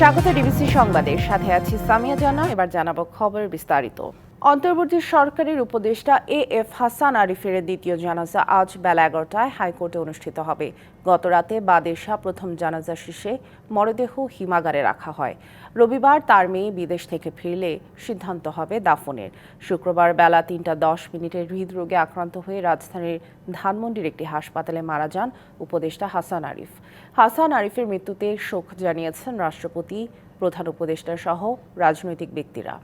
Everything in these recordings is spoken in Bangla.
স্বাগত ডিবিসি সংবাদে। সাথে আছি সামিয়া জানা, এবার জানাব খবর বিস্তারিত। অন্তর্বর্তী সরকারের উপদেষ্টা এ এফ হাসান আরিফের দ্বিতীয় জানাজা আজ বেলা এগারোটায় হাইকোর্টে অনুষ্ঠিত হবে। গতরাতে বাদেশা প্রথম জানাজা শেষে মরদেহ হিমাগারে রাখা হয়। রবিবার তার মেয়ে বিদেশ থেকে ফিরলে সিদ্ধান্ত হবে দাফনের। শুক্রবার বেলা তিনটা দশ মিনিটে হৃদরোগে আক্রান্ত হয়ে রাজধানীর ধানমন্ডির একটি হাসপাতালে মারা যান উপদেষ্টা হাসান আরিফ। হাসান আরিফের মৃত্যুতে শোক জানিয়েছেন রাষ্ট্রপতি প্রধান উপদেষ্টা সহ রাজনৈতিক ব্যক্তিরা।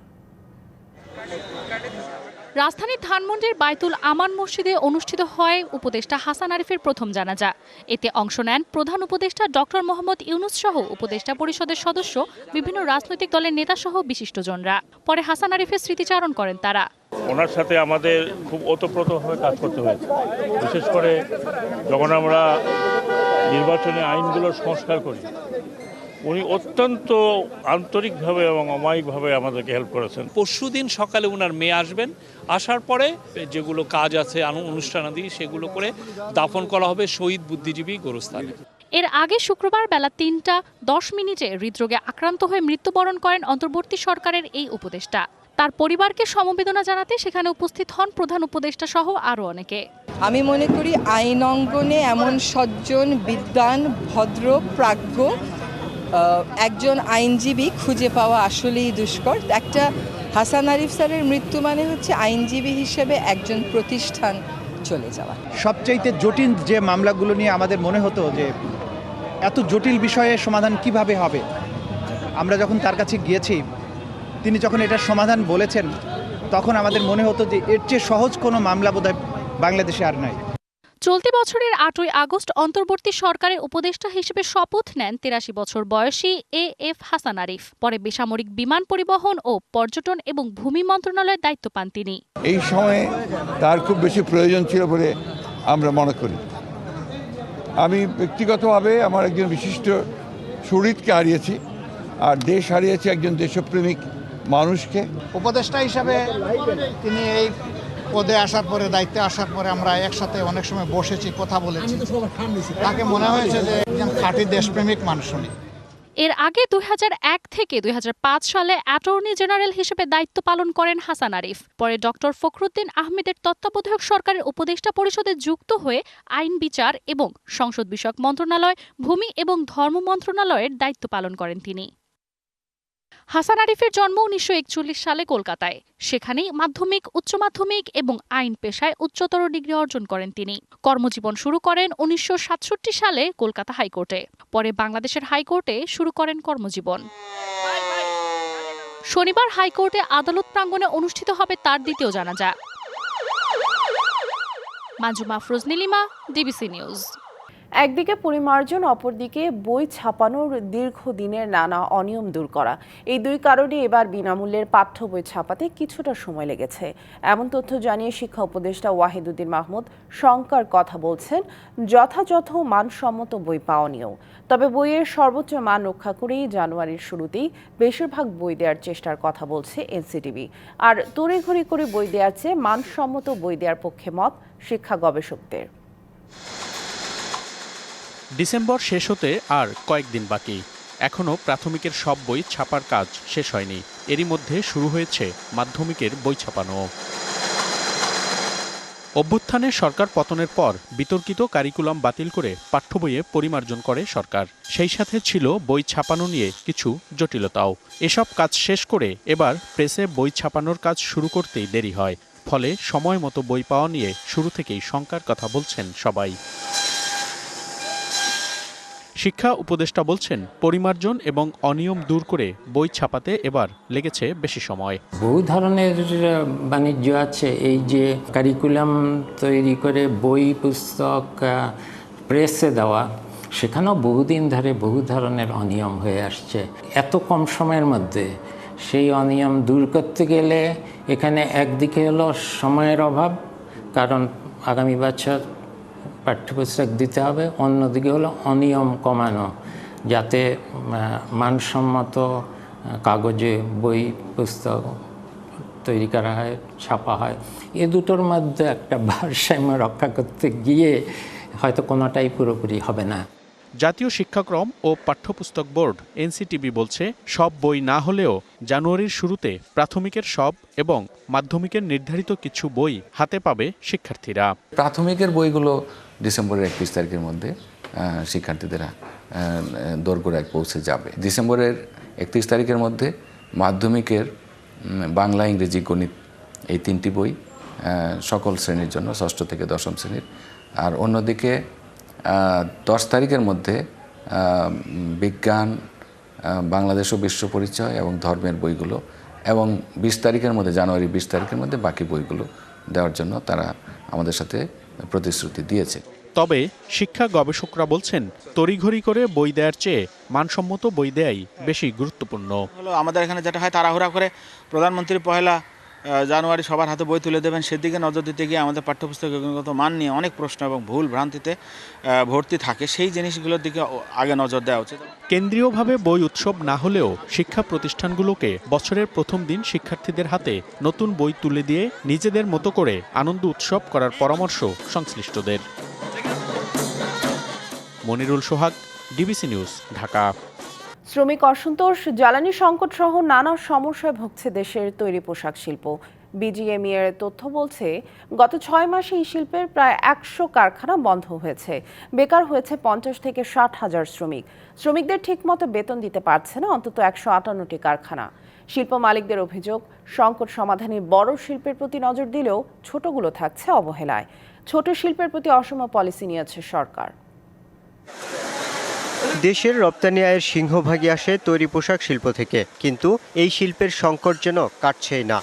রাজধানীর ধানমন্ডির বাইতুল আমান মসজিদে অনুষ্ঠিত হয় উপদেষ্টা হাসান আরিফের প্রথম জানাজা। এতে অংশ নেন প্রধান উপদেষ্টা ডক্টর মোহাম্মদ ইউনুস সহ উপদেষ্টা পরিষদের সদস্য বিভিন্ন রাজনৈতিক দলের নেতাসহ বিশিষ্টজনরা। পরে হাসান আরিফের স্মৃতিচারণ করেন তারা। ওনার সাথে আমাদের খুব ওতপ্রোতভাবে কাজ করতে হয়েছে। বিশেষ করে যখন আমরা নির্বাচনী আইনগুলো সংস্কার করি। উনি অত্যন্ত আন্তরিকভাবে এবং অমায়িকভাবে আমাদেরকে হেল্প করেছেন। পরশু দিন সকালে ওনার মেয়ে আসবেন। আসার পরে যেগুলো কাজ আছে আনু- অনুষ্ঠানাদি সেগুলো করে দাফন করা হবে শহীদ বুদ্ধিজীবী গোরস্থানে। এর আগে শুক্রবার বেলা তিনটা দশ মিনিটে হৃদরোগে আক্রান্ত হয়ে মৃত্যুবরণ করেন অন্তর্বর্তী সরকারের এই উপদেষ্টা। তার পরিবারকে সমবেদনা জানাতে সেখানে উপস্থিত হন প্রধান উপদেষ্টা সহ আরও অনেকে। আমি মনে করি আইন অঙ্গনে এমন সজ্জন, বিদ্বান, ভদ্র, প্রাজ্ঞ একজন আইনজীবী খুঁজে পাওয়া আসলেই দুষ্কর। একটা হাসান আরিফ স্যারের মৃত্যু মানে হচ্ছে আইনজীবী হিসেবে একজন প্রতিষ্ঠান চলে যাওয়া। সবচাইতে জটিল যে মামলাগুলো নিয়ে আমাদের মনে হতো যে এত জটিল বিষয়ে সমাধান কীভাবে হবে, আমরা যখন তার কাছে গিয়েছি, তিনি যখন এটার সমাধান বলেছেন, তখন আমাদের মনে হতো যে এর চেয়ে সহজ কোনো মামলা বোধহয় বাংলাদেশে আর নাই। চলতি বছরের আটই আগস্ট অন্তর্বর্তী সরকারের উপদেষ্টা হিসেবে শপথ নেন তিরাশি বছর বয়সী এ এফ হাসান আরিফ। পরে বেসামরিক বিমান পরিবহন ও পর্যটন এবং ভূমি মন্ত্রণালয়ের দায়িত্ব পান তিনি। এই সময়ে তার খুব বেশি প্রয়োজন ছিল বলে আমরা মনে করি। আমি ব্যক্তিগতভাবে আমার একজন বিশিষ্ট শরীরকে হারিয়েছি আর দেশ হারিয়েছি একজন দেশপ্রেমিক মানুষকে। উপদেষ্টা হিসাবে তিনি এই পদে আসার পরে দায়িত্বে আসার পরে আমরা একসাথে অনেক সময় বসেছি কথা বলেছি। তাকে মনে হয়েছে যে একজন খাঁটি দেশপ্রেমিক মানুষ উনি। এর আগে দুই হাজার এক থেকে দুই হাজার পাঁচ সালে অ্যাটর্নি জেনারেল হিসেবে দায়িত্ব পালন করেন হাসান আরিফ। পরে ডক্টর ফখরুদ্দিন আহমেদের তত্ত্বাবধায়ক সরকারের উপদেষ্টা পরিষদে যুক্ত হয়ে আইন বিচার এবং সংসদ বিষয়ক মন্ত্রণালয় ভূমি এবং ধর্ম মন্ত্রণালয়ের দায়িত্ব পালন করেন তিনি। হাসান আরিফের জন্ম উনিশশো একচল্লিশ সালে কলকাতায়। সেখানেই মাধ্যমিক, উচ্চ মাধ্যমিক এবং আইন পেশায় উচ্চতর ডিগ্রি অর্জন করেন তিনি। কর্মজীবন শুরু করেন উনিশশো সাতষট্টি সালে কলকাতা হাইকোর্টে। পরে বাংলাদেশের হাইকোর্টে শুরু করেন কর্মজীবন। শনিবার হাইকোর্টে আদালত প্রাঙ্গণে অনুষ্ঠিত হবে তার দ্বিতীয় জানাজা। মাজু মাফরোজ নীলিমা, ডিবিসি নিউজ। একদিকে পরিমার্জন অপরদিকে বই ছাপানোর দীর্ঘদিনের নানা অনিয়ম দূর করা। এই দুই কারণে এবার বিনামূল্যের পাঠ্য বই ছাপাতে কিছুটা সময় লেগেছে। এমন তথ্য জানিয়ে শিক্ষা উপদেষ্টা ওয়াহিদুদ্দিন মাহমুদ শঙ্কার কথা বলছেন, যথাযথ মানসম্মত বই পাওয়া নিয়েও। তবে বইয়ের সর্বোচ্চ মান রক্ষা করেই জানুয়ারির শুরুতেই বেশিরভাগ বই দেওয়ার চেষ্টার কথা বলছে এনসিটিভি। আর তড়িঘড়ি করে বই দেওয়ার চেয়ে মানসম্মত বই দেওয়ার পক্ষে মত শিক্ষা গবেষকদের। ডিসেম্বর শেষ হতে আর কয়েকদিন বাকি। এখনও প্রাথমিকের সব বই ছাপার কাজ শেষ হয়নি। এরই মধ্যে শুরু হয়েছে মাধ্যমিকের বই ছাপানো। অভ্যুত্থানে সরকার পতনের পর বিতর্কিত কারিকুলাম বাতিল করে পাঠ্য বইয়ে পরিমার্জন করে সরকার। সেই সাথে ছিল বই ছাপানো নিয়ে কিছু জটিলতাও। এসব কাজ শেষ করে এবার প্রেসে বই ছাপানোর কাজ শুরু করতেই দেরি হয়। ফলে সময় মতো বই পাওয়া নিয়ে শুরু থেকেই শঙ্কার কথা বলছেন সবাই। শিক্ষা উপদেষ্টা বলছেন, পরিমার্জন এবং অনিয়ম দূর করে বই ছাপাতে এবার লেগেছে বেশি সময়। বহু ধরনের বাণিজ্য আছে। এই যে কারিকুলাম তৈরি করে বই, পুস্তক প্রেসে দেওয়া, সেখানেও বহুদিন ধরে বহু ধরনের অনিয়ম হয়ে আসছে। এত কম সময়ের মধ্যে সেই অনিয়ম দূর করতে গেলে এখানে একদিকে হলো সময়ের অভাব, কারণ আগামী বছর পাঠ্যপুস্তক দিতে হবে। অন্যদিকে হলো অনিয়ম কমানো যাতে মানসম্মত কাগজে বই পুস্তক তৈরি করা হয় ছাপা হয়। এ দুটোর মধ্যে একটা ভারসাম্য রক্ষা করতে গিয়ে হয়তো কোনোটাই পুরোপুরি হবে না। জাতীয় শিক্ষাক্রম ও পাঠ্যপুস্তক বোর্ড এনসিটিবি বলছে সব বই না হলেও জানুয়ারির শুরুতে প্রাথমিকের সব এবং মাধ্যমিকের নির্ধারিত কিছু বই হাতে পাবে শিক্ষার্থীরা। প্রাথমিকের বইগুলো ডিসেম্বরের একত্রিশ তারিখের মধ্যে শিক্ষার্থীদের দোরগোড়ায় পৌঁছে যাবে। ডিসেম্বরের একত্রিশ তারিখের মধ্যে মাধ্যমিকের বাংলা, ইংরেজি, গণিত এই তিনটি বই সকল শ্রেণির জন্য, ষষ্ঠ থেকে দশম শ্রেণির। আর অন্যদিকে দশ তারিখের মধ্যে বিজ্ঞান বাংলাদেশ ও বিশ্ব পরিচয় এবং ধর্মের বইগুলো এবং বিশ তারিখের মধ্যে জানুয়ারি বিশ তারিখের মধ্যে বাকি বইগুলো দেওয়ার জন্য তারা আমাদের সাথে প্রতিশ্রুতি দিয়েছে। তবে শিক্ষা গবেষকরা বলছেন তড়িঘড়ি করে বই দেওয়ার চেয়ে মানসম্মত বই দেয়াই বেশি গুরুত্বপূর্ণ। হলো আমাদের এখানে যেটা হয় তাড়াহুড়া করে প্রধানমন্ত্রী পহেলা জানুয়ারি সবার হাতে বই তুলে দেবেন। সেদিকে নজর দিতে গিয়ে আমাদের পাঠ্যপুস্তকের গুণগত মান নিয়ে অনেক প্রশ্ন এবং ভুল ভ্রান্তিতে ভর্তি থাকে। সেই জিনিসগুলোর দিকে আগে নজর দেওয়া উচিত। কেন্দ্রীয়ভাবে বই উৎসব না হলেও শিক্ষা প্রতিষ্ঠানগুলোকে বছরের প্রথম দিন শিক্ষার্থীদের হাতে নতুন বই তুলে দিয়ে নিজেদের মতো করে আনন্দ উৎসব করার পরামর্শ সংশ্লিষ্টদের। Monirul Sohag, DBC news, Dhaka. শ্রমিক অসন্তোষ, জ্বালানি সংকট সহ নানা সমস্যায় ভুগছে দেশের তৈরি পোশাক শিল্প। বিজিএমই এর তথ্য বলছে, গত ছয় মাসে এই শিল্পের প্রায় একশো কারখানা বন্ধ হয়েছে। বেকার হয়েছে পঞ্চাশ থেকে ষাট হাজার শ্রমিক। শ্রমিকদের ঠিকমতো বেতন দিতে পারছে না, অন্তত একশো আটান্নটি কারখানা। শিল্প মালিকদের অভিযোগ, সংকট সমাধানে বড় শিল্পের প্রতি নজর দিলেও ছোটগুলো থাকছে অবহেলায়। ছোট শিল্পের প্রতি অসম পলিসি নিয়েছে সরকার। দেশের রপ্তানি আয়ের সিংহভাগই আসে তৈরি পোশাক শিল্প থেকে, কিন্তু এই শিল্পের সংকট যেন কাটছেই না।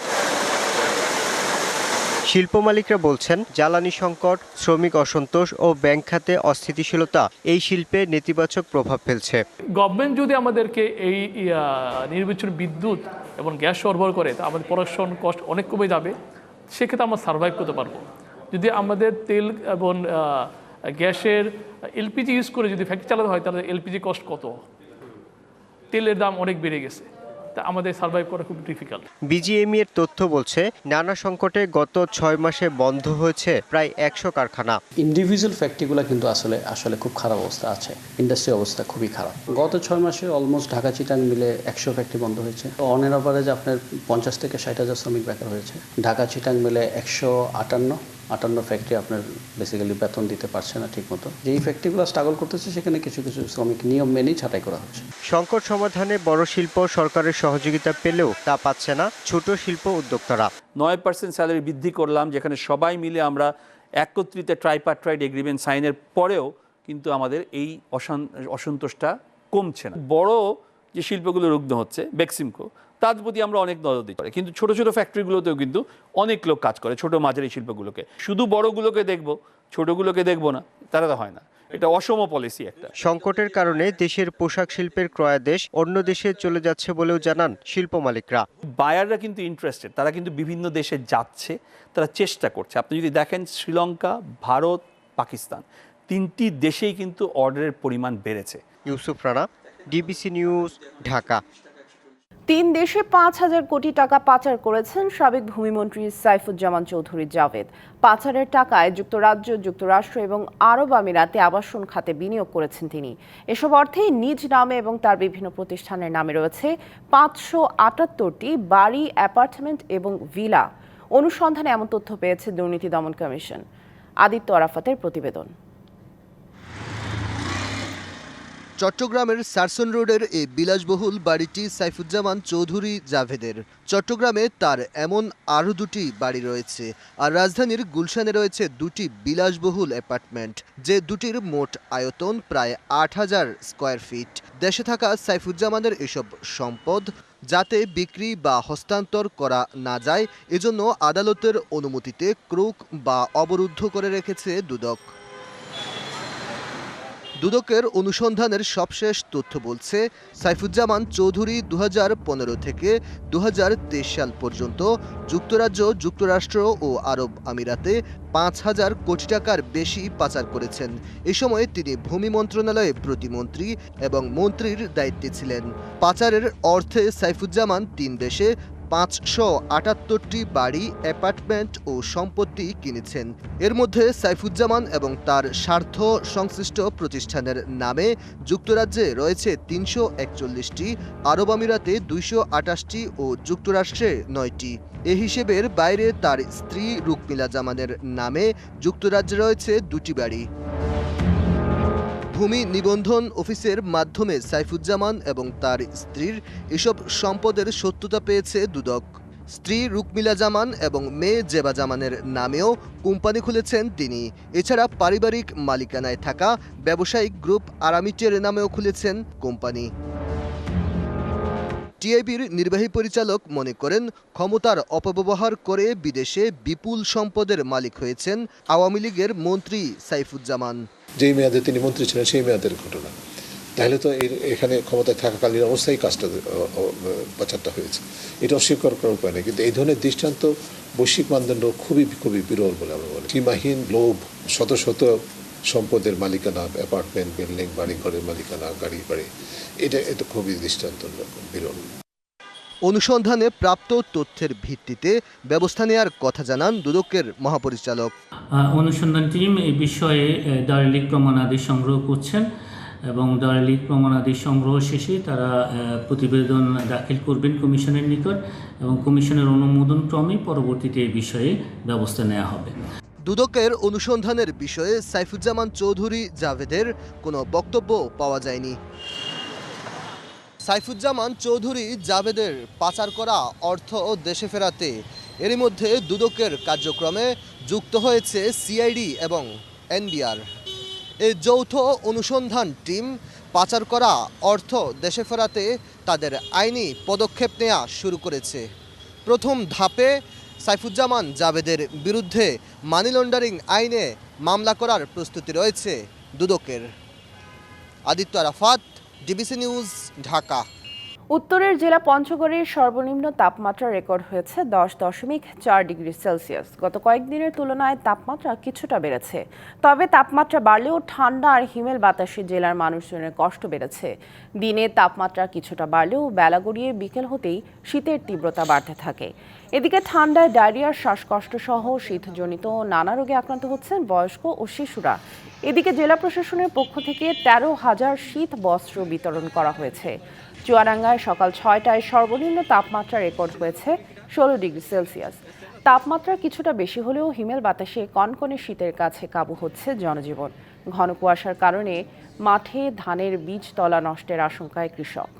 শিল্প মালিকরা বলছেন, জ্বালানি সংকট, শ্রমিক অসন্তোষ ও ব্যাংক খাতে অস্থিতিশীলতা, এই শিল্পে নেতিবাচক প্রভাব ফেলছে। গভর্নমেন্ট যদি আমাদেরকে এই নির্বিচ্ছিন্ন বিদ্যুৎ এবং গ্যাস সরবরাহ করে, তা আমাদের প্রোডাকশন কস্ট অনেক কমে যাবে, সেক্ষেত্রে আমরা সার্ভাইভ করতে পারব। যদি আমাদের তেল এবং গ্যাসের এলপিজি ইউজ করে যদি ফ্যাক্টরি চালাতে হয় তাহলে এলপিজি কস্ট কত? তেলের দাম অনেক বেড়ে গেছে। তা আমাদের সার্ভাইভ করা খুব ডিফিকাল্ট বিজিএমই এর তথ্য বলছে নানা সংকটে গত ছয় মাসে বন্ধ হয়েছে প্রায় একশো কারখানা। ইন্ডিভিজুয়াল ফ্যাক্টরিগুলো কিন্তু আসলে আসলে খুব খারাপ অবস্থা আছে। ইন্ডাস্ট্রি অবস্থা খুবই খারাপ। গত ছয় মাসে অলমোস্ট ঢাকা চিটাং মিলে একশো ফ্যাক্টরি বন্ধ হয়েছে। অন এন অ্যাভারেজ আপনার পঞ্চাশ থেকে ষাট হাজার শ্রমিক বেকার হয়েছে। ঢাকা চিটাং মিলে একশো আটান্ন। আটান্ন ফ্যাক্টরি আপনার বেসিক্যালি বেতন দিতে পারছে না ঠিক ঠিকমতো। যেই ফ্যাক্টরিগুলো স্ট্রাগল করতেছে সেখানে কিছু কিছু শ্রমিক নিয়ম মেনেই ছাঁটাই করা হচ্ছে। সংকট সমাধানে বড় শিল্প সরকারের সহযোগিতা পেলেও তা পাচ্ছে না ছোট শিল্প উদ্যোক্তারা। নয় পার্সেন্ট স্যালারি বৃদ্ধি করলাম যেখানে সবাই মিলে আমরা একত্রিত ট্রাইপারট্রাইড এগ্রিমেন্ট সাইনের পরেও কিন্তু আমাদের এই অসন্তোষটা কমছে না। বড় যে শিল্পগুলো রুগ্ন হচ্ছে বেক্সিমকো তার প্রতি আমরা অনেক নজর দিতে পারি। কিন্তু ছোট ছোট ফ্যাক্টরিগুলোতেও কিন্তু অনেক লোক কাজ করে ছোট মাঝারি শিল্পগুলোকে। শুধু বড়গুলোকে দেখব ছোটগুলোকে দেখব না তারা তো হয় না। এটা অসম পলিসি একটা। সংকটের কারণে দেশের পোশাক শিল্পের ক্রয়াদেশ অন্য দেশে চলে যাচ্ছে বলেও জানান শিল্প মালিকরা। বায়াররা কিন্তু ইন্টারেস্টেড তারা কিন্তু বিভিন্ন দেশে যাচ্ছে তারা চেষ্টা করছে। আপনি যদি দেখেন শ্রীলঙ্কা ভারত পাকিস্তান তিনটি দেশেই কিন্তু অর্ডারের পরিমাণ বেড়েছে। Yusuf Rana DBC news Dhaka. তিন দেশে পাঁচ হাজার কোটি টাকা পাচার করেছেন সাবেক ভূমিমন্ত্রী সাইফুজ্জামান চৌধুরী জাভেদ। পাচারের টাকায় যুক্তরাজ্য, যুক্তরাষ্ট্র এবং আরব আমিরাতে আবাসন খাতে বিনিয়োগ করেছেন তিনি। এসব অর্থেই নিজ নামে এবং তার বিভিন্ন প্রতিষ্ঠানের নামে রয়েছে পাঁচশো আটাত্তরটি বাড়ি, অ্যাপার্টমেন্ট এবং ভিলা। অনুসন্ধানে এমন তথ্য পেয়েছে দুর্নীতি দমন কমিশন। আদিত্য আরাফাতের প্রতিবেদন। চট্টগ্রামের সারসন রোডের এই বিলাসবহুল বাড়িটি সাইফুজ্জামান চৌধুরী জাভেদের। চট্টগ্রামে তার এমন আরও দুটি বাড়ি রয়েছে আর রাজধানীর গুলশানে রয়েছে দুটি বিলাসবহুল অ্যাপার্টমেন্ট, যে দুটির মোট আয়তন প্রায় আট হাজার স্কোয়ার ফিট। দেশে থাকা সাইফুজ্জামানের এসব সম্পদ যাতে বিক্রি বা হস্তান্তর করা না যায়, এজন্য আদালতের অনুমতিতে ক্রুক বা অবরুদ্ধ করে রেখেছে দুদক। দুদকের অনুসন্ধানের সবশেষ তথ্য বলছে, সাইফুজ্জামান চৌধুরী দু হাজার পনেরো থেকে দু সাল পর্যন্ত যুক্তরাজ্য, যুক্তরাষ্ট্র ও আরব আমিরাতে পাঁচ হাজার কোটি টাকার বেশি পাচার করেছেন। এ সময় তিনি ভূমি মন্ত্রণালয়ে প্রতিমন্ত্রী এবং মন্ত্রীর দায়িত্বে ছিলেন। পাচারের অর্থে সাইফুজ্জামান তিন দেশে পাঁচশো আটাত্তরটি বাড়ি, অ্যাপার্টমেন্ট ও সম্পত্তি কিনেছেন। এর মধ্যে সাইফুজ্জামান এবং তার স্বার্থ সংশ্লিষ্ট প্রতিষ্ঠানের নামে যুক্তরাজ্যে রয়েছে তিনশো একচল্লিশটি, আরব আমিরাতে দুইশো আটাশটি ও যুক্তরাষ্ট্রে নয়টি। এ হিসেবের বাইরে তার স্ত্রী রুকমিলা জামানের নামে যুক্তরাজ্যে রয়েছে দুটি বাড়ি। ভূমি নিবন্ধন অফিসের মাধ্যমে সাইফুজ্জামান এবং তার স্ত্রীর এসব সম্পদের সত্যতা পেয়েছে দুদক। স্ত্রী রুকমিলা জামান এবং মেয়ে জেবা জামানের নামেও কোম্পানি খুলেছেন তিনি। এছাড়া পারিবারিক মালিকানায় থাকা ব্যবসায়িক গ্রুপ আরামিটের নামেও খুলেছেন কোম্পানি। টিআইবির নির্বাহী পরিচালক মনে করেন, ক্ষমতার অপব্যবহার করে বিদেশে বিপুল সম্পদের মালিক হয়েছেন আওয়ামী লীগের মন্ত্রী সাইফুজ্জামান। যেই মেয়াদে তিনি মন্ত্রী ছিলেন, সেই মেয়াদের ঘটনা। তাহলে তো এখানে ক্ষমতায় থাকাকালীন অবস্থায় কাজটা পাচারটা হয়েছে। এটা অস্বীকার করার উপায় নেই, কিন্তু এই ধরনের দৃষ্টান্ত বৈশ্বিক মানদণ্ড খুবই খুবই বিরল বলে আমরা বলি সীমাহীন লোভ, শত শত সম্পদের মালিকানা, অ্যাপার্টমেন্ট, বিল্ডিং বাড়ি ঘরের মালিকানা গাড়ি বাড়ি, এটা এটা খুবই দৃষ্টান্ত বিরল। অনুসন্ধানে প্রাপ্ত তথ্যের ভিত্তিতে ব্যবস্থা নেয়ার কথা জানান দুদকের মহাপরিচালক। অনুসন্ধান টিম এই বিষয়ে দালিলিক প্রমাণাদি সংগ্রহ করছেন এবং দালিলিক প্রমাণাদি সংগ্রহ শেষে তারা প্রতিবেদন দাখিল করবেন কমিশনের নিকট এবং কমিশনের অনুমোদন ক্রমে পরবর্তীতে এই বিষয়ে ব্যবস্থা নেওয়া হবে। দুদকের অনুসন্ধানের বিষয়ে সাইফুজ্জামান চৌধুরী জাভেদের কোনো বক্তব্য পাওয়া যায়নি। সাইফুজ্জামান চৌধুরী জাভেদের পাচার করা অর্থ দেশে ফেরাতে। এরই মধ্যে দুদকের কার্যক্রমে যুক্ত হয়েছে সিআইডি এবং এনবিআর। এই যৌথ অনুসন্ধান টিম পাচার করা অর্থ দেশে ফেরাতে তাদের আইনি পদক্ষেপ নেওয়া শুরু করেছে। প্রথম ধাপে সাইফুজ্জামান জাভেদের বিরুদ্ধে মানি লন্ডারিং আইনে মামলা করার প্রস্তুতি রয়েছে দুদকের। Aditya Arafat DBC news, Dhaka. উত্তরের জেলা পঞ্চগড়ের সর্বনিম্ন তাপমাত্রা রেকর্ড হয়েছে দশ দশমিক চার ডিগ্রি সেলসিয়াস। গত কয়েকদিনের তুলনায় তাপমাত্রা কিছুটা বেড়েছে। তবে তাপমাত্রা বাড়লেও ঠান্ডা আর হিমেল বাতাসে জেলার মানুষজনের কষ্ট বেড়েছে। দিনে তাপমাত্রা কিছুটা বাড়লেও বেলা গড়িয়ে বিকেল হতেই শীতের তীব্রতা বাড়তে থাকে। এদিকে ঠান্ডায় ডায়রিয়ার শ্বাসকষ্ট সহ শীতজনিত নানা রোগে আক্রান্ত হচ্ছেন বয়স্ক ও শিশুরা। এদিকে জেলা প্রশাসনের পক্ষ থেকে তেরো হাজার শীত বস্ত্র বিতরণ করা হয়েছে। চুয়াডাঙ্গায় সকাল ছয়টায় সর্বনিম্ন তাপমাত্রা রেকর্ড হয়েছে ষোলো ডিগ্রি সেলসিয়াস। তাপমাত্রা কিছুটা বেশি হলেও হিমেল বাতাসে কনকনে শীতের কাছে কাবু হচ্ছে জনজীবন। ঘন কুয়াশার কারণে মাঠে ধানের বীজ তলা নষ্টের আশঙ্কায় কৃষক।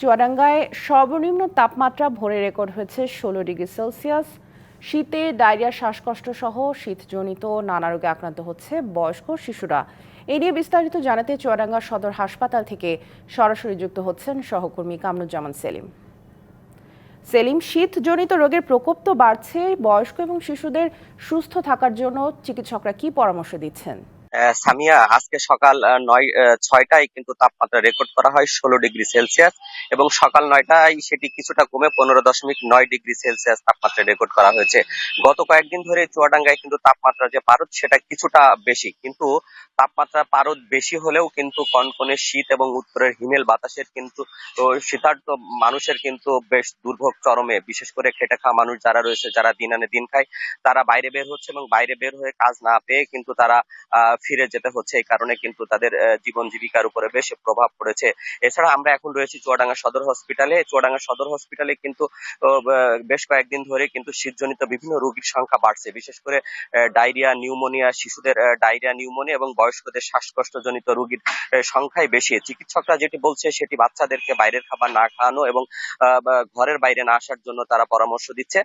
চুয়াডাঙ্গায় সর্বনিম্ন তাপমাত্রা ভোরে রেকর্ড হয়েছে ষোলো ডিগ্রি সেলসিয়াস। শীতে ডায়রিয়া, শ্বাসকষ্ট সহ শীতজনিত নানা রোগে আক্রান্ত হচ্ছে বয়স্ক শিশুরা। এ নিয়ে বিস্তারিত জানাতে চুয়াডাঙ্গা সদর হাসপাতাল থেকে সরাসরি যুক্ত হচ্ছেন সহকর্মী কামরুজ্জামান সেলিম। সেলিম, শীতজনিত রোগের প্রকোপ তো বাড়ছে, বয়স্ক এবং শিশুদের সুস্থ থাকার জন্য চিকিৎসকরা কি পরামর্শ দিচ্ছেন? সামিয়া, আজকে সকাল নয় ছয়টায় কিন্তু তাপমাত্রা রেকর্ড করা হয় ষোলো ডিগ্রি সেলসিয়াস এবং সকাল নয়টায় সেটি কিছুটা কমে পনেরো দশমিক নয় ডিগ্রি সেলসিয়াস তাপমাত্রা রেকর্ড করা হয়েছে। গত কয়েকদিন ধরে চুয়াডাঙ্গায় কিন্তু তাপমাত্রা যে পারদ, সেটা কিছুটা বেশি। কিন্তু তাপমাত্রা পারদ বেশি হলেও কিন্তু কনকনে শীত এবং উত্তরের হিমেল বাতাসের কিন্তু শীতার্থ মানুষের কিন্তু বেশ দুর্ভোগ চরমে। বিশেষ করে খেটে খাওয়া মানুষ যারা রয়েছে, যারা দিন আনে দিন খায়, তারা বাইরে বের হচ্ছে এবং বাইরে বের হয়ে কাজ না পেয়ে কিন্তু তারা ফিরে যেতে হচ্ছে। এই কারণে কিন্তু তাদের জীবন জীবিকার উপরে বেশ প্রভাব পড়েছে। এছাড়া আমরা এখন রয়েছি চুয়াডাঙ্গা সদর হসপিটালে। চুয়াডাঙ্গা সদর হসপিটালে কিন্তু বেশ কয়েকদিন ধরে কিন্তু শীতজনিত বিভিন্ন রোগীর সংখ্যা বাড়ছে। বিশেষ করে ডায়রিয়া, নিউমোনিয়া, শিশুদের ডায়রিয়া, নিউমোনিয়া এবং বয়স্কদের শ্বাসকষ্টজনিত রোগীর সংখ্যাই বেশি। চিকিৎসকরা যেটি বলছে, সেটি বাচ্চাদেরকে বাইরের খাবার না খাওয়ানো এবং ঘরের বাইরে না আসার জন্য তারা পরামর্শ দিচ্ছে।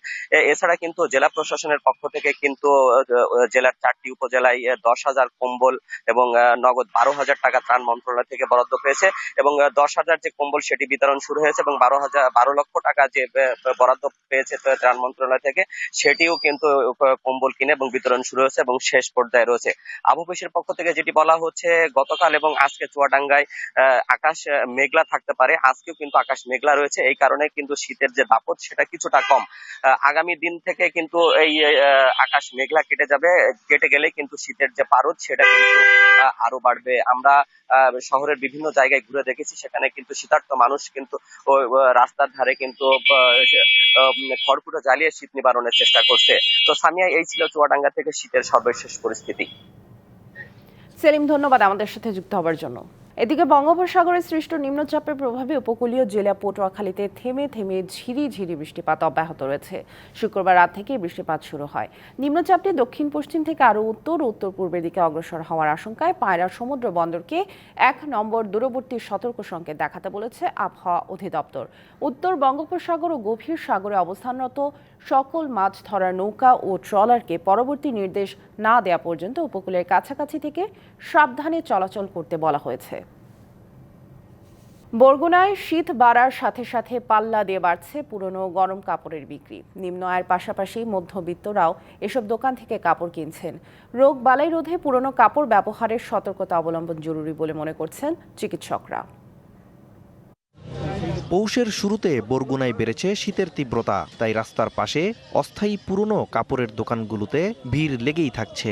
এছাড়া কিন্তু জেলা প্রশাসনের পক্ষ থেকে কিন্তু জেলার চারটি উপজেলায় দশ হাজার কম্বল এবং নগদ বারো হাজার টাকা ত্রাণ মন্ত্রণালয় থেকে বরাদ্দ পেয়েছে এবং দশ হাজার যে কম্বল সেটি বিতরণ শুরু হয়েছে এবং বারো হাজার, বারো লক্ষ টাকা যে বরাদ্দ পেয়েছে ত্রাণ মন্ত্রণালয় থেকে, সেটিও কিন্তু কম্বল কিনে এবং বিতরণ শুরু হয়েছে এবং শেষ পর্যায়ে রয়েছে। আবু অফিসের পক্ষ থেকে যেটি বলা হচ্ছে, গতকাল এবং আজকে চুয়াডাঙ্গায় আকাশ মেঘলা থাকতে পারে, আজকেও কিন্তু আকাশ মেঘলা রয়েছে, এই কারণে কিন্তু শীতের যে দাপট সেটা কিছুটা কম। আগামী দিন থেকে কিন্তু এই আকাশ মেঘলা কেটে যাবে, কেটে গেলে কিন্তু শীতের যে পারদ সেটি কিন্তু আরও বাড়বে। আমরা শহরের বিভিন্ন জায়গায় ঘুরে দেখেছি, সেখানে কিন্তু শীতার্থ মানুষ কিন্তু রাস্তার ধারে কিন্তু খড়কুটো জ্বালিয়ে শীত নিবারণের চেষ্টা করছে। তো সামিয়া, এই ছিল চুয়াডাঙ্গা থেকে শীতের সর্বশেষ পরিস্থিতি। সেলিম, ধন্যবাদ আমাদের সাথে যুক্ত হওয়ার জন্য। এদিকে বঙ্গোপসাগরে সৃষ্ট নিম্নচাপের প্রভাবে উপকূলীয় জেলা পটুয়াখালীতে থেমে থেমে ঝিরি ঝিরি বৃষ্টিপাত অব্যাহত রয়েছে। শুক্রবার রাত থেকেই বৃষ্টিপাত শুরু হয়। নিম্নচাপটি দক্ষিণ পশ্চিম থেকে আরও উত্তর উত্তর পূর্বের দিকে অগ্রসর হওয়ার আশঙ্কায় পায়রা সমুদ্র বন্দরকে এক নম্বর দূরবর্তী সতর্ক সংকেত দেখাতে বলেছে আবহাওয়া অধিদপ্তর। উত্তর বঙ্গোপসাগর ও গভীর সাগরে অবস্থানরত সকল মাছ ধরার নৌকা ও ট্রলারকে পরবর্তী নির্দেশ না দেওয়া পর্যন্ত উপকূলের কাছাকাছি থেকে সাবধানে চলাচল করতে বলা হয়েছে। বরগুনায় শীত বাড়ার সাথে সাথে পাল্লা দিয়ে বাড়ছে পুরনো গরম কাপড়ের বিক্রি। নিম্ন আয়ের পাশাপাশি মধ্যবিত্তরাও এসব দোকান থেকে কাপড় কিনছেন। রোগ বালাই রোধে পুরনো কাপড় ব্যবহারের সতর্কতা অবলম্বন জরুরি বলে মনে করছেন চিকিৎসকরা। পৌষের শুরুতে বরগুনায় বেড়েছে শীতের তীব্রতা। তাই রাস্তার পাশে অস্থায়ী পুরনো কাপড়ের দোকানগুলোতে ভিড় লেগেই থাকছে।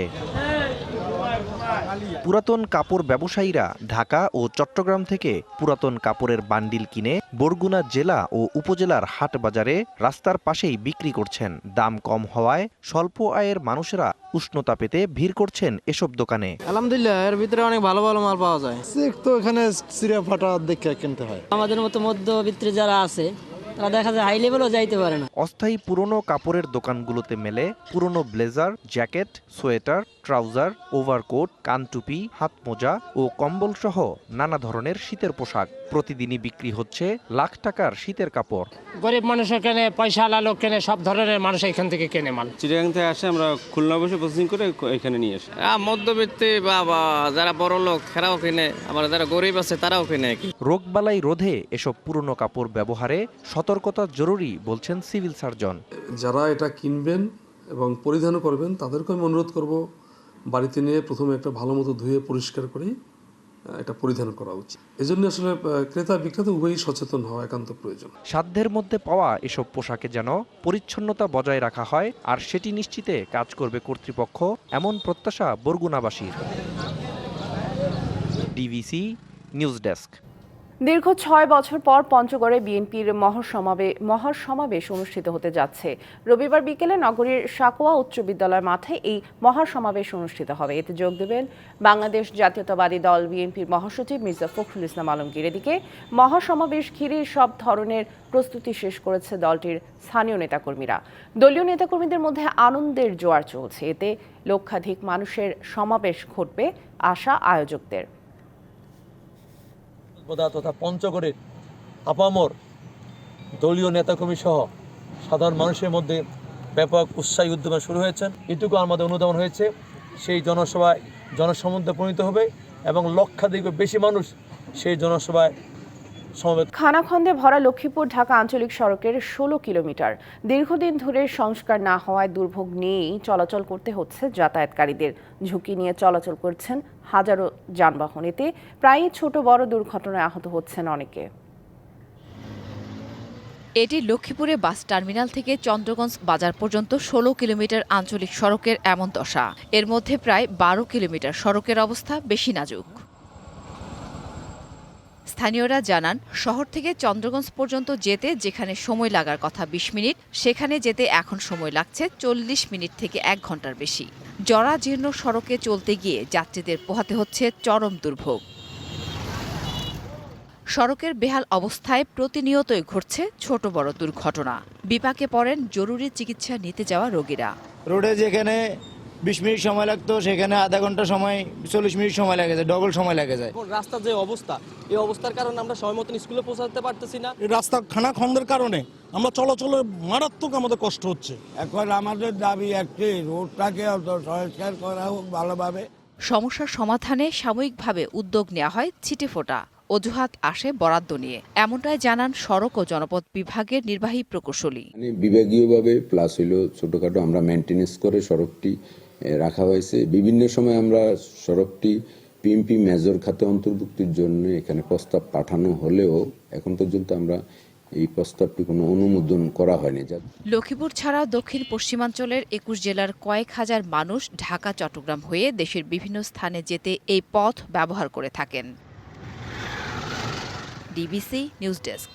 পুরাতন কাপড় ব্যবসায়ীরা ঢাকা ও চট্টগ্রাম থেকে পুরাতন কাপড়ের বান্ডিল কিনে বরগুনা জেলা ও উপজেলার হাট বাজারে রাস্তার পাশেই বিক্রি করছেন। দাম কম হওয়ায় স্বল্প আয়ের মানুষেরা উষ্ণতা পেতে ভিড় করছেন এসব দোকানে। আলহামদুলিল্লাহ এর ভিতরে অনেক ভালো ভালো মাল পাওয়া যায়। তো এখানে চিড়িয়া ফাটা দেখে কিনতে হয়। আমাদের মতো মধ্যবিত্ত যারা আছে তারা দেখা যায় হাই লেভেলও যাইতে পারে না। অস্থায়ী পুরনো কাপড়ের দোকানগুলোতে মেলে পুরনো blazer jacket sweater trouser overcoat কানটুপি হাত মোজা ও কম্বল সহ নানা ধরনের শীতের পোশাক। প্রতিদিনই বিক্রি হচ্ছে লাখ টাকার শীতের কাপড়। গরিব মানুষের কেনে পয়সা আলা লোক কেনে সব ধরনের মানুষ এখান থেকে কেনে মাল। চিটাগাং থেকে আসে আমরা খুলনা বসে প্রসেসিং করে এখানে নিয়ে আসি। মধ্যবিত্ত বা বা যারা বড় লোক খেরাও কিনে আবার যারা গরিব আছে তারাও কিনে। রোগবালাই রোধে এসব পুরনো কাপড় ব্যবহারে সতর্কতা জরুরি বলছেন সিভিল সার্জন। যারা এটা কিনবেন এবং পরিধানও করবেন তাদেরকে আমি অনুরোধ করব বাড়িতে নিয়ে প্রথমে একটা ভালো মতো ধুয়ে পরিষ্কার করে এটা পরিধান করা উচিত। এজন্য আসলে ক্রেতা বিক্রেতা উভয়ই সচেতন হওয়া একান্ত প্রয়োজন। সাধ্যের মধ্যে পাওয়া এসব পোশাকে যেন পরিচ্ছন্নতা বজায় রাখা হয়, আর সেটি নিশ্চিতে কাজ করবে কর্তৃপক্ষ, এমন প্রত্যাশা বরগুনাবাসীর। DVC news desk. দীর্ঘ ছয় বছর পর পঞ্চগড়ে বিএনপির মহাসমাবে, মহাসমাবেশ অনুষ্ঠিত হতে যাচ্ছে। রবিবার বিকেলে নগরীর সাকোয়া উচ্চ বিদ্যালয় মাঠে এই মহাসমাবেশ অনুষ্ঠিত হবে। এতে যোগ দেবেন বাংলাদেশ জাতীয়তাবাদী দল বিএনপির মহাসচিব মির্জা ফখরুল ইসলাম আলমগীর। এদিকে মহাসমাবেশ ঘিরে সব ধরনের প্রস্তুতি শেষ করেছে দলটির স্থানীয় নেতাকর্মীরা। দলীয় নেতাকর্মীদের মধ্যে আনন্দের জোয়ার চলছে। এতে লক্ষাধিক মানুষের সমাবেশ ঘটবে আশা আয়োজকদের। বোদা তথা পঞ্চগড়ের আপামর দলীয় নেতাকর্মী সহ সাধারণ মানুষের মধ্যে ব্যাপক উৎসাহী উদ্যমন শুরু হয়েছে। এটুকু আমাদের অনুদান হয়েছে, সেই জনসভায় জনসমুদ্রে পরিণত হবে এবং লক্ষাধিক বেশি মানুষ সেই জনসভায় খানাখন্দে ভরা লক্ষ্মীপুর ঢাকা আঞ্চলিক সড়কের ষোলো কিলোমিটার। দীর্ঘদিন ধরে সংস্কার না হওয়ায় দুর্ভোগ নিয়েই চলাচল করতে হচ্ছে যাতায়াতকারীদের। ঝুঁকি নিয়ে চলাচল করছেন হাজারো যানবাহন এতে প্রায়ই ছোট বড় দুর্ঘটনায় আহত হচ্ছেন অনেকে। এটি লক্ষ্মীপুরে বাস টার্মিনাল থেকে চন্দ্রগঞ্জ বাজার পর্যন্ত ষোলো কিলোমিটার আঞ্চলিক সড়কের এমন দশা। এর মধ্যে প্রায় বারো কিলোমিটার সড়কের অবস্থা বেশি নাজুক। স্থানীয়রা জানান, শহর থেকে চন্দ্রগঞ্জ পর্যন্ত যেতে যেখানে সময় লাগার কথা বিশ মিনিট, সেখানে যেতে এখন সময় লাগছে চল্লিশ মিনিট থেকে এক ঘণ্টার বেশি। জরাজীর্ণ সড়কে চলতে গিয়ে যাত্রীদের পোহাতে হচ্ছে চরম দুর্ভোগ। সড়কের বেহাল অবস্থায় প্রতিনিয়তই ঘটছে ছোট বড় দুর্ঘটনা। বিপাকে পড়েন জরুরি চিকিৎসা নিতে যাওয়া রোগীরা। রোডে যেখানে বিশ মিনিট সময় লাগতো সেখানে আধা ঘণ্টা সময় চল্লিশ মিনিট সময় লাগে যায় ডবল সময় লাগে যায়। রাস্তার যে অবস্থা এই অবস্থার কারণে আমরা সময় মতন স্কুলে পৌঁছাতে পারতেছি না। এই রাস্তা খানা খন্দের কারণে আমরা চলাচলের মারাত্মক আমাদের কষ্ট হচ্ছে। এখন আমাদের দাবি একটি রোডটাকে সংস্কার করা হোক ভালোভাবে। সমস্যার সমাধানে সাময়িকভাবে উদ্যোগ নেওয়া হয় ছিটেফোঁটা অজুহাত আসে বরাদ্দ নিয়ে। এমনটাই জানান সড়ক ও জনপথ বিভাগের নির্বাহী প্রকৌশলী। মানে বিভাগীয়ভাবে প্লাস হইল ছোটোখাটো আমরা মেনটেনেন্স করে সড়কটি রাখা হয়েছে। বিভিন্ন সময় আমরা সড়কটি পিএমপি মেজর খাতে অন্তর্ভুক্তির জন্য এখানে প্রস্তাব পাঠানো হলেও এখন পর্যন্ত আমরা এই প্রস্তাবটি কোনো অনুমোদন করা হয়নি। লক্ষ্মীপুর ছাড়া দক্ষিণ পশ্চিমাঞ্চলের একুশ জেলার কয়েক হাজার মানুষ ঢাকা, চট্টগ্রাম হয়ে দেশের বিভিন্ন স্থানে যেতে এই পথ ব্যবহার করে থাকেন। ডিবিসি নিউজ ডেস্ক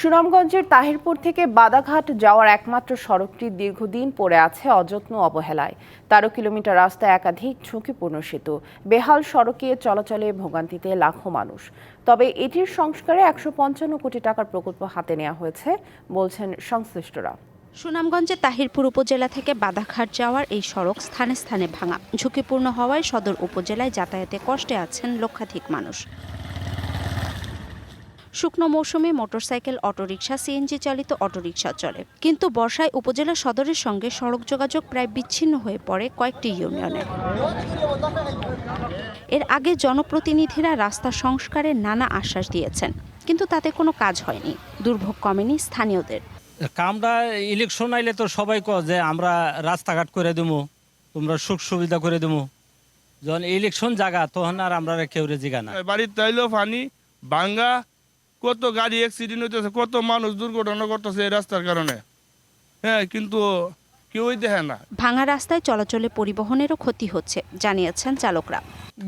সুনামগঞ্জের তাহিরপুর থেকে বাদাঘাট যাওয়ার একমাত্র সড়কটি দীর্ঘদিন পড়ে আছে অযত্ন অবহেলায়। তেরো কিলোমিটার রাস্তা একাধিক ঝুঁকিপূর্ণ সেতু। বেহাল সড়কে চলাচলে ভোগান্তিতে লাখো মানুষ। তবে এটির সংস্কারে একশো পঞ্চান্ন কোটি টাকার প্রকল্প হাতে নেওয়া হয়েছে, বলছেন সংশ্লিষ্টরা। সুনামগঞ্জের তাহিরপুর উপজেলা থেকে বাদাঘাট যাওয়ার এই সড়ক স্থানে স্থানে ভাঙা। ঝুঁকিপূর্ণ হওয়ায় সদর উপজেলায় যাতায়াতে কষ্টে আছেন লক্ষাধিক মানুষ। শুকনো মৌসুমে মোটরসাইকেল অটোরিকশা সিএনজি চালিত অটোরিকশা চলে। কিন্তু বর্ষায় উপজেলা সদরের সঙ্গে সড়ক যোগাযোগ প্রায় বিচ্ছিন্ন হয়ে পড়ে কয়েকটি ইউনিয়নে। এর আগে জনপ্রতিনিধিরা রাস্তা সংস্কারের নানা আশ্বাস দিয়েছেন কিন্তু তাতে কোনো কাজ হয়নি। দুর্ভোগ কমেনি স্থানীয়দের। কামরা ইলেকশন আইলে তো সবাই কয় যে আমরা রাস্তাঘাট করে দেবো তোমরা সুখ সুবিধা করে দেবো যখন ইলেকশন জায়গা তখন আর আমরা কেউ জিগা না। বাড়ির তাইলো পানি ভাঙ্গা কত গাড়ি অ্যাক্সিডেন্ট হইতেছে কত মানুষ দুর্ঘটনা করতেছে এই রাস্তার কারণে। হ্যাঁ কিন্তু কেউই দেখে না। ভাঙা রাস্তায় চলাচলে পরিবহনেরও ক্ষতি হচ্ছে জানিয়েছেন চালকরা।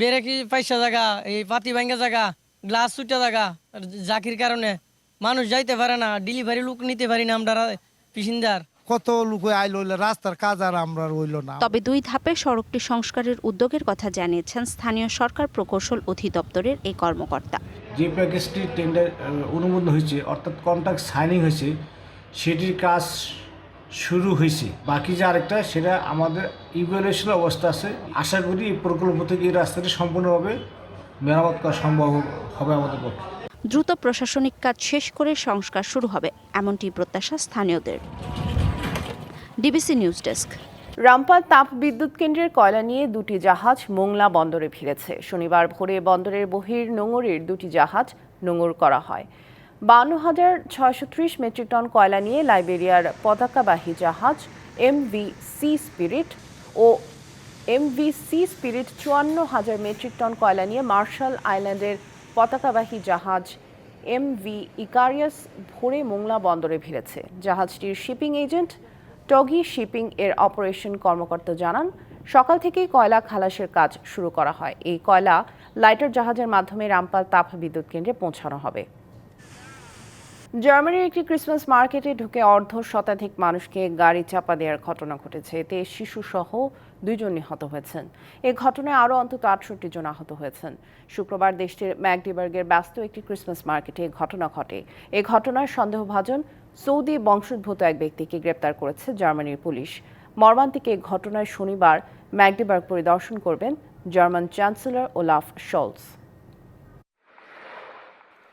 বেড়ে পয়সা জায়গা এই পাতি ভাঙ্গা জায়গা গ্লাস ছুটা জায়গা জাকির কারণে মানুষ যাইতে পারে না ডেলিভারি লোক নিতে পারি না আমরা পিসিন্দার। কত লোক আইল হইলে রাস্তার কাজ আর আমরা রইল না। তবে দুই ধাপে সড়কটি সংস্কারের উদ্যোগের কথা জানিয়েছেন স্থানীয় সরকার প্রকৌশল অধিদপ্তরের এই কর্মকর্তা। যে প্যাকেজটি টেন্ডার অনুমোদন হয়েছে অর্থাৎ কন্ট্রাক্ট সাইনিং হয়েছে সেটির কাজ শুরু হয়েছে। বাকি যে আরেকটা সেটা আমাদের ইভ্যালুয়েশন অবস্থা আছে। আশা করি এই প্রকল্প থেকে এই রাস্তাটি সম্পূর্ণভাবে মেরামত করা সম্ভব হবে আমাদের পক্ষে। দ্রুত প্রশাসনিক কাজ শেষ করে সংস্কার শুরু হবে এমনটি প্রত্যাশা স্থানীয়দের। DBC news desk. রামপাল তাপ বিদ্যুৎ কেন্দ্রের কয়লা নিয়ে দুটি জাহাজ মোংলা বন্দরে ফিরেছে। শনিবার ভোরে বন্দরের বহির নোঙরের দুটি জাহাজ নোঙর করা হয়। বান্ন হাজার ছয়শো ত্রিশ মেট্রিক টন কয়লা নিয়ে লাইবেরিয়ার পতাকাবাহী জাহাজ এমভি সি স্পিরিট ও এমভি সি স্পিরিট চুয়ান্ন হাজার মেট্রিক টন কয়লা নিয়ে মার্শাল আইল্যান্ডের পতাকাবাহী জাহাজ এমভি ইকারিয়াস ভোরে মোংলা বন্দরে ভিড়েছে জাহাজটির শিপিং এজেন্ট টগি শিপিং এর অপারেশন কর্মকর্তা জানান, সকাল থেকেই কয়লা খালাসের কাজ শুরু করা হয়। এই কয়লা লাইটার জাহাজের মাধ্যমে রামপাল তাপ বিদ্যুৎ কেন্দ্রে পৌঁছানো হবে। জার্মানির একটি ক্রিসমাস মার্কেটে ঢুকে অর্ধ শতাধিক মানুষকে গাড়ি চাপা দেওয়ার ঘটনা ঘটেছে। এতে শিশুসহ দুইজন নিহত হয়েছেন। এই ঘটনায় আরও অন্তত আটষট্টি জন আহত হয়েছেন। শুক্রবার দেশটির ম্যাকডিবার্গের ব্যস্ত একটি ক্রিসমাস মার্কেটে এ ঘটনা ঘটে। এই ঘটনায় সন্দেহভাজন সৌদি বংশোদ্ভূত এক ব্যক্তিকে গ্রেপ্তার করেছে জার্মানির পুলিশ। মর্মান্তিক এই ঘটনায় শনিবার ম্যাকডিবার্গ পরিদর্শন করবেন জার্মান চ্যান্সেলর ওলাফ শলস।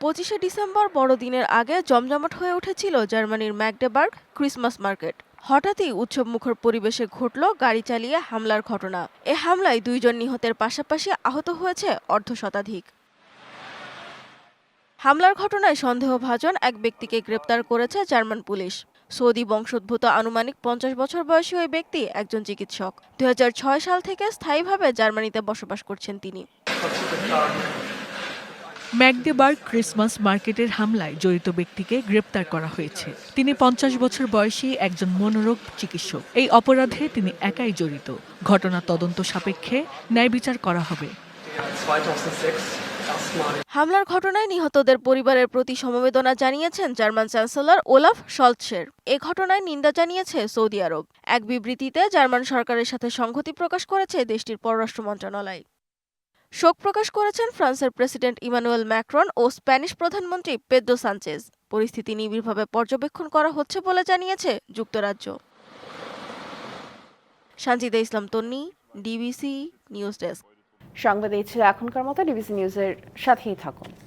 পঁচিশে ডিসেম্বর বড়দিনের আগে জমজমাট হয়ে উঠেছিল জার্মানির ম্যাকডেবার্গ ক্রিসমাস মার্কেট। হঠাৎই উৎসবমুখর পরিবেশে ঘটল গাড়ি চালিয়ে হামলার ঘটনা। এ হামলায় দুইজন নিহতের পাশাপাশি আহত হয়েছে অর্ধ শতাধিক। হামলার ঘটনায় সন্দেহভাজন এক ব্যক্তিকে গ্রেপ্তার করেছে জার্মান পুলিশ। সৌদি বংশোদ্ভূত আনুমানিক পঞ্চাশ বছর বয়সী ওই ব্যক্তি একজন চিকিৎসক। দু হাজার ছয় সাল থেকে স্থায়ীভাবে জার্মানিতে বসবাস করছেন তিনি। ম্যাকডেবার্গ ক্রিসমাস মার্কেটের হামলায় জড়িত ব্যক্তিকে গ্রেপ্তার করা হয়েছে। তিনি পঞ্চাশ বছর বয়সী একজন মনোরোগ চিকিৎসক। এই অপরাধে তিনি একাই জড়িত। ঘটনা তদন্ত সাপেক্ষে ন্যায় বিচার করা হবে। হামলার ঘটনায় নিহতদের পরিবারের প্রতি সমবেদনা জানিয়েছেন জার্মান চ্যান্সেলর ওলাফ শলৎসের এ ঘটনায় নিন্দা জানিয়েছে সৌদি আরব। এক বিবৃতিতে জার্মান সরকারের সাথে সংহতি প্রকাশ করেছে দেশটির পররাষ্ট্র মন্ত্রণালয়। শোক প্রকাশ করেছেন ফ্রান্সের প্রেসিডেন্ট ইমানুয়েল ম্যাক্রন ও স্প্যানিশ প্রধানমন্ত্রী পেদ্রো সানচেজ। পরিস্থিতি নিবিড়ভাবে পর্যবেক্ষণ করা হচ্ছে বলে জানিয়েছে যুক্তরাজ্য। Sanjida Islam Tonni, DBC news desk. সংবাদ এই ছিল এখনকার মতো ডিবিসি নিউজের সাথেই থাকুন।